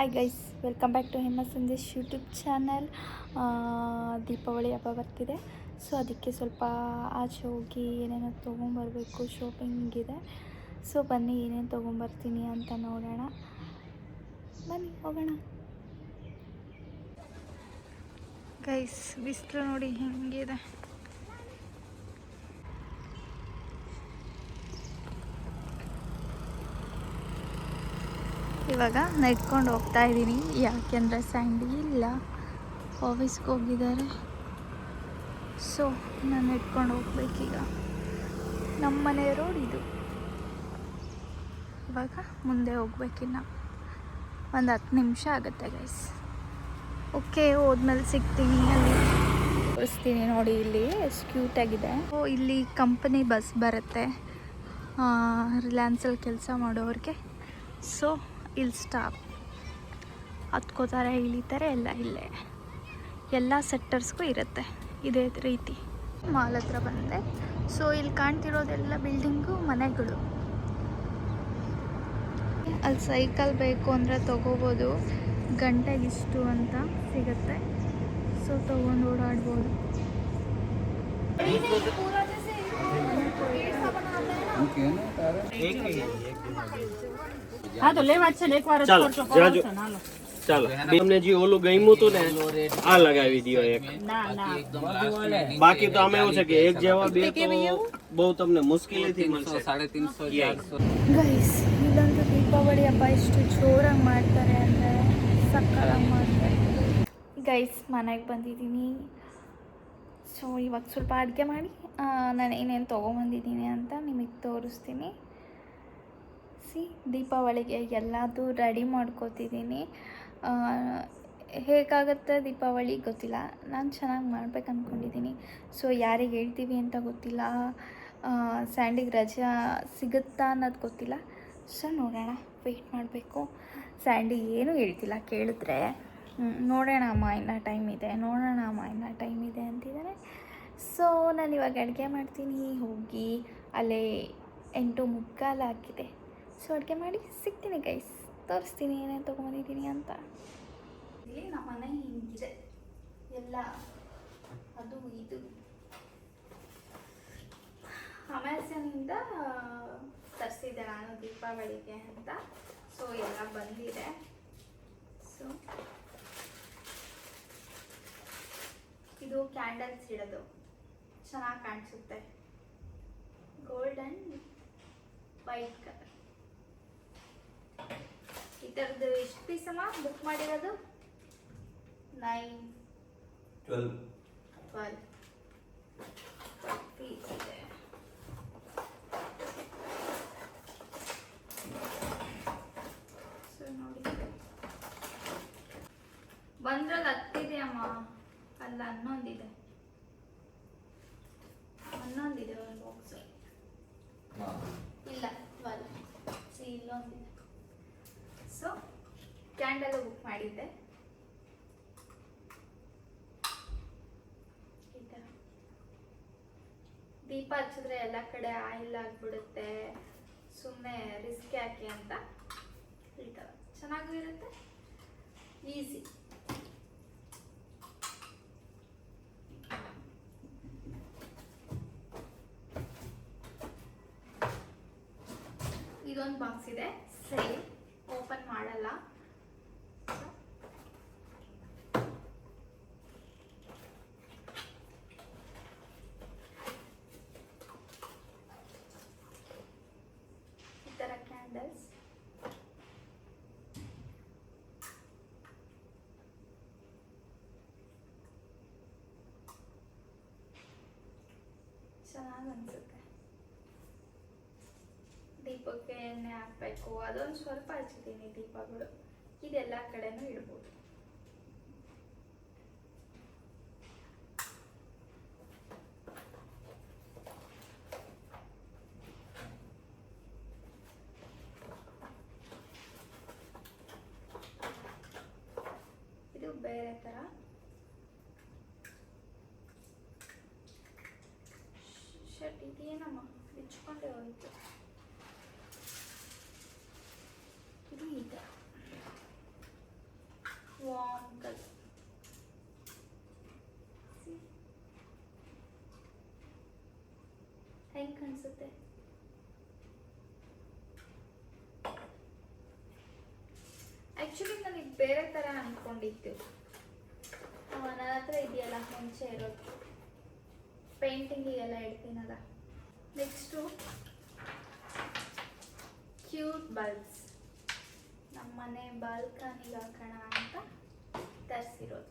Hi guys welcome back to Hema Sandesh YouTube channel Deepavali ಹಬ್ಬ ಬರ್ತಿದೆ. So ಅದಕ್ಕೆ ಸ್ವಲ್ಪ ಆಚೆ ಹೋಗಿ ಏನೇನೋ ತೊಗೊಂಬರ್ಬೇಕು ಶಾಪಿಂಗ್ ಇದೆ. ಸೊ ಬನ್ನಿ, ಏನೇನು ತೊಗೊಂಬರ್ತೀನಿ ಅಂತ ನೋಡೋಣ. ಬನ್ನಿ, ಹೋಗೋಣ. ಗೈಸ್ ಬಿಸಿಲು ನೋಡಿ ಹೆಂಗಿದೆ. ಇವಾಗ ನಡ್ಕೊಂಡು ಹೋಗ್ತಾ ಇದ್ದೀನಿ. ಯಾಕೆಂದರೆ ಸ್ಯಾಂಡಿ ಇಲ್ಲ. ಆಫೀಸ್ಗೆ ಹೋಗಿದ್ದಾರೆ. ಸೊ ನಾನು ನಡ್ಕೊಂಡು ಹೋಗ್ಬೇಕೀಗ. ನಮ್ಮ ಮನೆ ರೋಡ್ ಇದು. ಇವಾಗ ಮುಂದೆ ಹೋಗ್ಬೇಕಿನ್ನ ಒಂದು ಹತ್ತು ನಿಮಿಷ ಆಗುತ್ತೆ ಗೈಸ್ ಓಕೆ ಹೋದ್ಮೇಲೆ ಸಿಗ್ತೀನಿ ಅಲ್ಲಿ. ತೋರಿಸ್ತೀನಿ ನೋಡಿ ಇಲ್ಲಿ. ಎಷ್ಟು ಕ್ಯೂಟಾಗಿದೆ ಓ ಇಲ್ಲಿ ಕಂಪನಿ ಬಸ್ ಬರುತ್ತೆ. ರಿಲಯನ್ಸಲ್ಲಿ ಕೆಲಸ ಮಾಡೋರಿಗೆ. ಸೊ ಇಲ್ಲಿ ಸ್ಟಾಪ್ ಹತ್ಕೋತಾರೆ ಇಳಿತಾರೆ ಎಲ್ಲ ಇಲ್ಲೇ. ಎಲ್ಲ ಸೆಕ್ಟರ್ಸ್ಗೂ ಇರುತ್ತೆ. ಇದೇ ರೀತಿ. ಮಾಲ್ ಹತ್ರ ಬಂದೆ. ಸೊ ಇಲ್ಲಿ ಕಾಣ್ತಿರೋದೆಲ್ಲ ಬಿಲ್ಡಿಂಗು ಮನೆಗಳು. ಅಲ್ಲಿ ಸೈಕಲ್ ಬೇಕು ಅಂದರೆ ತೊಗೋಬೋದು. ಗಂಟೆಗೆ ಇಷ್ಟು ಅಂತ ಸಿಗುತ್ತೆ. ಸೊ ತೊಗೊಂಡು ಓಡಾಡ್ಬೋದು. હા તો લેવા જ છે ને એક વાર જ ચાલો, ખર્ચો જાજો. કરવાનો છે, હાલો. ચાલો તમને જે ઓલું ગમ્યું હતું ને આ લગાવી દ્યો એક ના ના બાકી તો આમાં એવું છે કે એક જેવા બે તો બહુ તમને મુશ્કેલીથી મળશે ಗೈಸ್ ಇಲ್ಲೊಂದು ದೀಪಾವಳಿ ಹಬ್ಬ ಎಷ್ಟು ಜೋರಾಗಿ ಮಾಡ್ತಾರೆ ಅಂದರೆ ಸಕ್ಕತ್ತಾಗಿ ಮಾಡ್ತಾರೆ ಗೈಸ್ ಮನೆಗೆ ಬಂದಿದ್ದೀನಿ ಸೊ ಇವಾಗ ಸ್ವಲ್ಪ ಅಡುಗೆ ಮಾಡಿ ಆ, ನಾನು ಏನೇನು ತೊಗೊಂಬಂದಿದ್ದೀನಿ ಅಂತ ನಿಮಗೆ ತೋರಿಸ್ತೀನಿ ಸಿ ದೀಪಾವಳಿಗೆ ಎಲ್ಲದೂ ರೆಡಿ ಮಾಡ್ಕೋತಿದ್ದೀನಿ. ಹೇಗಾಗುತ್ತೆ ದೀಪಾವಳಿ ಗೊತ್ತಿಲ್ಲ. ನಾನು ಚೆನ್ನಾಗಿ ಮಾಡ್ಬೇಕು ಅಂದ್ಕೊಂಡಿದ್ದೀನಿ ಸೊ ಯಾರಿಗೆ ಹೇಳ್ತೀವಿ ಅಂತ ಗೊತ್ತಿಲ್ಲ. ಸ್ಯಾಂಡಿಗೆ ರಜಾ ಸಿಗುತ್ತಾ ಅನ್ನೋದು ಗೊತ್ತಿಲ್ಲ. ಸೊ ನೋಡೋಣ. ವೆಯ್ಟ್ ಮಾಡಬೇಕು. ಸ್ಯಾಂಡಿ ಏನೂ ಹೇಳ್ತಿಲ್ಲ ಕೇಳಿದ್ರೆ. ನೋಡೋಣ ಅಮ್ಮ ಇನ್ನೂ ಟೈಮ್ ಇದೆ. ನೋಡೋಣ ಅಮ್ಮ ಇನ್ನೂ ಟೈಮ್ ಇದೆ ಅಂತಿದ್ದಾರೆ ಸೊ ನಾನು ಇವಾಗ ಅಡುಗೆ ಮಾಡ್ತೀನಿ. ಹೋಗಿ ಅಲ್ಲೇ ಎಂಟು ಮುಕ್ಕಾಲು ಹಾಕಿದೆ ಸೊ ಅಡುಗೆ ಮಾಡಿ ಸಿಗ್ತೀನಿ ಗೈಸ್ ತೋರಿಸ್ತೀನಿ, ಏನೇನು ತೊಗೊಂಡಿದ್ದೀನಿ ಅಂತ. ಇಲ್ಲಿ ನಮ್ಮ ಮನೆ ಹಿಂಗಿದೆ. ಎಲ್ಲ, ಅದು ಇದು. ಅಮೆಝಾನಿಂದ ತರಿಸಿದ್ದೆ ನಾನು ದೀಪಾವಳಿಗೆ ಅಂತ. ಸೊ ಎಲ್ಲ ಬಂದಿದೆ. ಸೊ ಇದು ಕ್ಯಾಂಡಲ್ಸ್ ಇಡೋದು. ಚೆನ್ನಾಗಿ ಕಾಣಿಸುತ್ತೆ. ಗೋಲ್ಡನ್ ವೈಟ್ ಕಲರ್ ಈ ಥರದ್ದು ಎಷ್ಟು ಪೀಸ್ ಅಮ್ಮ? ಬುಕ್ ಮಾಡಿರೋದು? ನೈನ್ ಟ್ವೆಲ್ ಪೀಸ್ ಇದೆ. ಸೊ ನೋಡಿ. ಬಂದ್ರಲ್ಲಿ ಹತ್ತಿದೆ ಅಮ್ಮ ಅಲ್ಲ ಹನ್ನೊಂದಿದೆ ಒಂದು ಬಾಕ್ಸ್ ಇಲ್ಲ ಟ್ವೆಲ್ ಸಿ ಇಲ್ಲೊಂದಿದೆ ಸೊ ಕ್ಯಾಂಡಲ್ ಬುಕ್ ಮಾಡಿದ್ದೆ. ದೀಪ ಹಚ್ಚಿದ್ರೆ ಎಲ್ಲ ಕಡೆ ಆಯಿಲ್ ಆಗಿಬಿಡುತ್ತೆ. ಸುಮ್ಮನೆ ರಿಸ್ಕ್ ಯಾಕೆ ಅಂತ ಈ ಚೆನ್ನಾಗೂ ಇರುತ್ತೆ. ಈಸಿ ಇದೊಂದು ಬಾಕ್ಸ್ ಇದೆ. ಸೇಮ್ ಓಪನ್ ಮಾಡಲ್ಲ ಈ ಥರ ಕ್ಯಾಂಡಲ್ಸ್ ಚೆನ್ನಾಗಿ ಅನಿಸುತ್ತೆ ದೀಪಕ್ಕೆ ಎಣ್ಣೆ ಹಾಕಬೇಕು. ಅದೊಂದು ಸ್ವಲ್ಪ ಹಚ್ಚಿದ್ದೀನಿ ದೀಪಗಳು. ಇದೆಲ್ಲ ಕಡೆನೂ ಇಡ್ಬೋದು. ಇದು ಬೇರೆ ಥರ ಏನಮ್ಮ ಬಿಚ್ಕೊಂಡೆ ಹೋಯಿತು. ಇದು ಈಗ ವಾಂಕಲ್ ಹೆಂಗೆ ಕಾಣಿಸುತ್ತೆ? ಆ್ಯಕ್ಚುಲಿ ನನಗೆ ಬೇರೆ ಥರ ಅಂದ್ಕೊಂಡಿದ್ದು ನನ್ನ ಹತ್ರ ಇದೆಯಲ್ಲ, ಮುಂಚೆ ಇರೋದು. ಪೇಂಟಿಂಗಿಗೆಲ್ಲ ಇಡ್ತೀನಲ್ಲ. ನೆಕ್ಸ್ಟು ಕ್ಯೂಟ್ ಬಲ್ಬ್ಸ್ ನಮ್ಮ ಮನೆ ಬಾಲ್ಕನಿಗೆ ಹಾಕೋಣ ಅಂತ ತರಿಸಿರೋದು.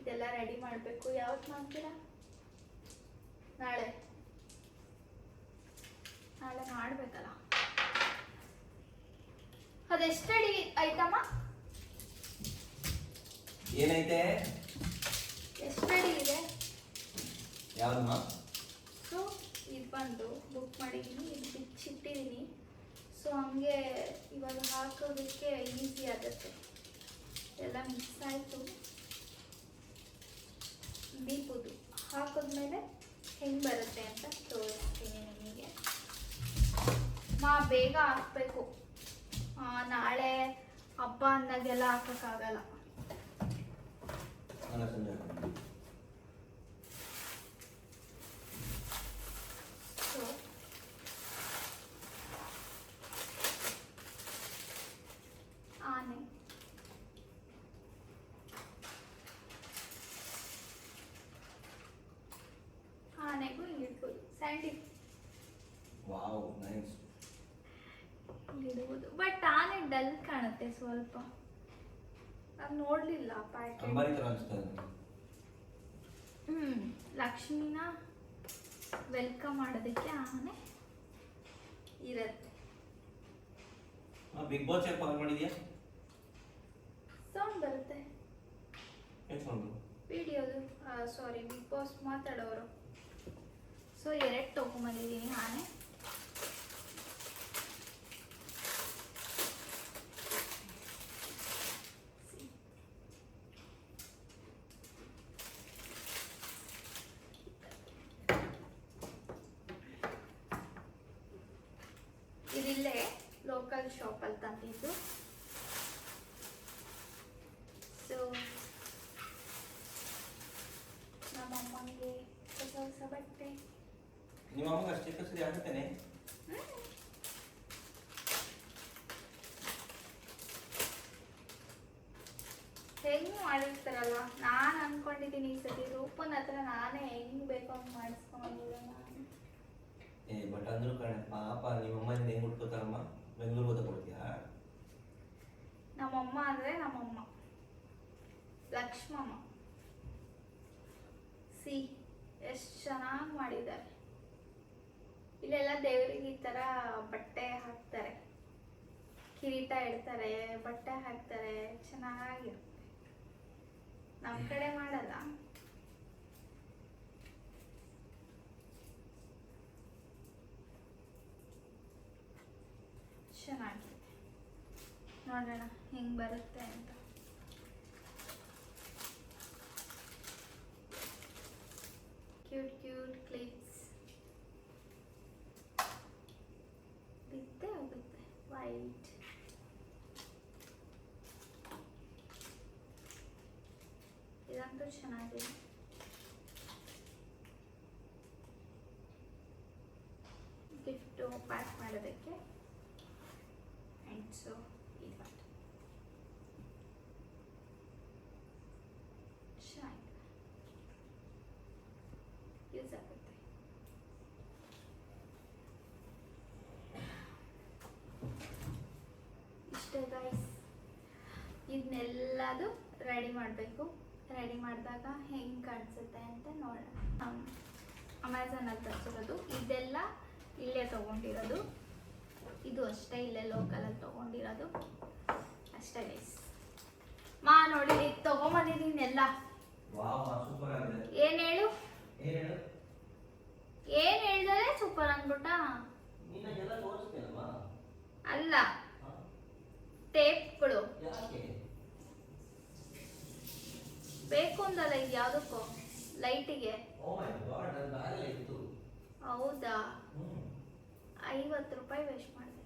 ಇದೆಲ್ಲ ರೆಡಿ ಮಾಡಬೇಕು. ಯಾವತ್ತು ಮಾಡ್ತೀರಾ? ನಾಳೆ. ನಾಳೆ ಮಾಡಬೇಕಲ್ಲ. ಅದೆಷ್ಟಡಿ ಆಯ್ತಮ್ಮ ಏನೈತೆ? ಎಷ್ಟಡಿ ಇದೆ. ಯಾವ್ದಮ್ಮ ಸೊ ಇದು ಬಂದು ಬುಕ್ ಮಾಡಿದ್ದೀನಿ ಇದು ಬಿಚ್ಚಿಟ್ಟಿದ್ದೀನಿ ಸೊ ಹಂಗೆ ಇವಾಗ ಹಾಕೋದಕ್ಕೆ ಈಸಿ ಆಗುತ್ತೆ. ಎಲ್ಲ ಮಿಕ್ಸ್ ಆಯಿತು. ಬೀಪುದು ಹಾಕಿದ್ಮೇಲೆ ಹೆಂಗೆ ಬರುತ್ತೆ ಅಂತ ತೋರಿಸ್ತೀನಿ ನಿಮಗೆ. ಮಾ ಬೇಗ ಹಾಕಬೇಕು. ನಾಳೆ ಹಬ್ಬ ಅಂದಾಗೆಲ್ಲ ಹಾಕೋಕ್ಕಾಗಲ್ಲ ನನ್ನ ಸಂಜೆ ಸೊ ಆನೆ ಆನೆಗೂ ಹಿಂಗಿಡ್ಬೋದು ವಾವ್ ನೈಸ್ ಇದು ಬಟ್ ಆನೆ ಡಲ್ ಕಾಣುತ್ತೆ ಸ್ವಲ್ಪ. ನಾನು ನೋಡಲಿಲ್ಲ ಪ್ಯಾಕೆಟ್ ಅಂಬಾರಿ ತರ ಅನಿಸ್ತಾ ಇದೆ. ಹ್ಮ್ ಲಕ್ಷ್ಮಿನ ವೆಲ್ಕಮ್ ಮಾಡೋದಕ್ಕೆ ಆನೆ ಇರುತ್ತೆ. ಬಿಗ್ ಬಾಸ್ ಯಾಕೆ ಕಾಲ್ ಮಾಡಿದ್ಯಾ? ಸೌಂಡ್ ಬರುತ್ತೆ. ಏನು ಸೌಂಡ್ ವಿಡಿಯೋದು ಸಾರಿ ಬಿಗ್ ಬಾಸ್ ಮಾತಾಡೋರು. ಸೊ ಎರಡು ತೊಗೊಂಬಂದಿದ್ದೀನಿ ಆನೆ ಇದಿಲ್ಲೇ ಲೋಕಲ್ ಶಾಪಲ್ಲಿ ತಂದಿದ್ದು ಆಗುತ್ತೇನೆ ಹೆಂಗ್ ಮಾಡಿರ್ತಾರಲ್ಲ? ನಾನು ಅನ್ಕೊಂಡಿದ್ದೀನಿ ಈ ಸತಿ. ರೂಪನ್ ಹತ್ರ ನಾನೇ ಹೆಂಗ್ ಬೇಕೋ ಹಂಗ್ ಮಾಡಿಸ್ಕೊಂಡಿಲ್ಲ ಏ ಬಟ್ ಅಂದ್ರು ಕಣೆ ಪಾಪ ನಿಮ್ಮ ಅಮ್ಮನಿಂದ ಹೆಂಗ್ ಹುಡ್ಕೋತಾರಮ್ಮ ಬೆಂಗಳೂರು ತಗೊಳ್ತೀಯಾ ನಮ್ಮಮ್ಮ ಅಂದ್ರೆ ನಮ್ಮಮ್ಮ. ಲಕ್ಷ್ಮಮ್ಮ. ಸಿ ಎಷ್ಟು ಚೆನ್ನಾಗಿ ಮಾಡಿದ್ದಾರೆ. ಇಲ್ಲೆಲ್ಲ ದೇವರಿಗೆ ಈ ಥರ ಬಟ್ಟೆ ಹಾಕ್ತಾರೆ. ಕಿರೀಟ ಇಡ್ತಾರೆ, ಬಟ್ಟೆ ಹಾಕ್ತಾರೆ, ಚೆನ್ನಾಗಿರುತ್ತೆ. ನಮ್ಮ ಕಡೆ ಮಾಡಲ್ಲ. ಚೆನ್ನಾಗಿದೆ ನೋಡೋಣ ಹೆಂಗ್ ಬರುತ್ತೆ ಅಂತ. ಕ್ಯೂಟ್ ಕ್ಯೂಟ್ ಕ್ಲಿಪ್ಸ್ ಬಿದ್ದೇ ಹೋಗುತ್ತೆ ವೈಟ್ ಇದಂತೂ ಚೆನ್ನಾಗಿದೆ ಗಿಫ್ಟು ಪ್ಯಾಕ್ ಮಾಡೋದಕ್ಕೆ ಆ್ಯಂಡ್ ಸೊ ಇದು ಬಂತು ಚೆನ್ನಾಗಿದೆ ಯೂಸ್ ಆಗುತ್ತೆ ಇಷ್ಟೇ ಗೈಸ್ ಇದನ್ನೆಲ್ಲದು ರೆಡಿ ಮಾಡಬೇಕು. ರೆಡಿ ಮಾಡಿದಾಗ ಹೆಂಗೆ ಕಾಣಿಸುತ್ತೆ ಅಂತ ನೋಡೋಣ. ಅಮೆಝಾನಲ್ಲಿ ತರಿಸಿರೋದು. ಇದೆಲ್ಲ ಇಲ್ಲೇ ತೊಗೊಂಡಿರೋದು. ಇದು ಅಷ್ಟೇ ಇಲ್ಲೇ ಲೋಕಲಲ್ಲಿ ತೊಗೊಂಡಿರೋದು. ಅಷ್ಟೇ ಗೈಸ್ ಮಾ ನೋಡಿ ಇದು ತೊಗೊಂಬಂದಿದ್ದೀನಿ ಎಲ್ಲ. ವಾವ್ ಸೂಪರ್ ಆಗಿದೆ. ಏನು ಹೇಳು? ಏನ್ ಹೇಳು? ಏನು ಹೇಳಿದರೆ ಸೂಪರ್ ಅಂದ್ಬಿಟ್ಟ? ಅಲ್ಲ. ಟೇಪ್ಗಳು ಬೇಕು ಅಂದಲ್ಲ ಇದು ಯಾವುದಕ್ಕೂ? ಲೈಟಿಗೆ. ಓ ಮೈ ಗಾಡ್ ನನ್ನ ಬ್ಯಾಗಲ್ಲಿ ಇತ್ತು. ಹೌದಾ? ಐವತ್ತು ರೂಪಾಯಿ ವೇಸ್ಟ್ ಮಾಡಿದೆ.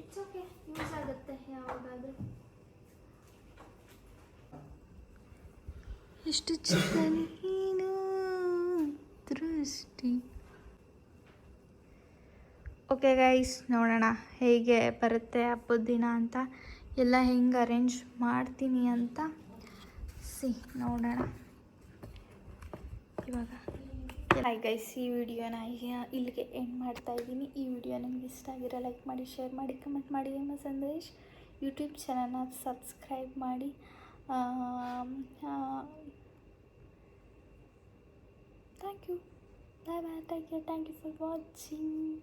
ಇಟ್ಸ್ ಓಕೆ ಯೂಸ್ ಆಗುತ್ತೆ ಯಾವಾಗಾದ್ರೂ. ಎಷ್ಟು ನೀನು ದೃಷ್ಟಿ. ಓಕೆ ಗೈಸ್ ನೋಡೋಣ ಹೇಗೆ ಬರುತ್ತೆ ಹಬ್ಬದ ದಿನ ಅಂತ. ಎಲ್ಲ ಹೆಂಗೆ ಅರೇಂಜ್ ಮಾಡ್ತೀನಿ ಅಂತ ಸಿ, ನೋಡೋಣ. ಇವಾಗ. ಹಾಯ್ ಗೈಸ್ ಈ ವಿಡಿಯೋನ ಇಲ್ಲಿಗೆ ಎಂಡ್ ಮಾಡ್ತಾ ಇದ್ದೀನಿ. ಈ ವಿಡಿಯೋ ನಿಮ್ಗೆ ಇಷ್ಟ ಆಗಿರೋ ಲೈಕ್ ಮಾಡಿ ಶೇರ್ ಮಾಡಿ ಕಮೆಂಟ್ ಮಾಡಿ, ನಿಮ್ಮ ಸಂದೇಶ್ ಯೂಟ್ಯೂಬ್ ಚಾನಲ್ನ ಸಬ್ಸ್ಕ್ರೈಬ್ ಮಾಡಿ. Thank you bye bye thank you thank you for watching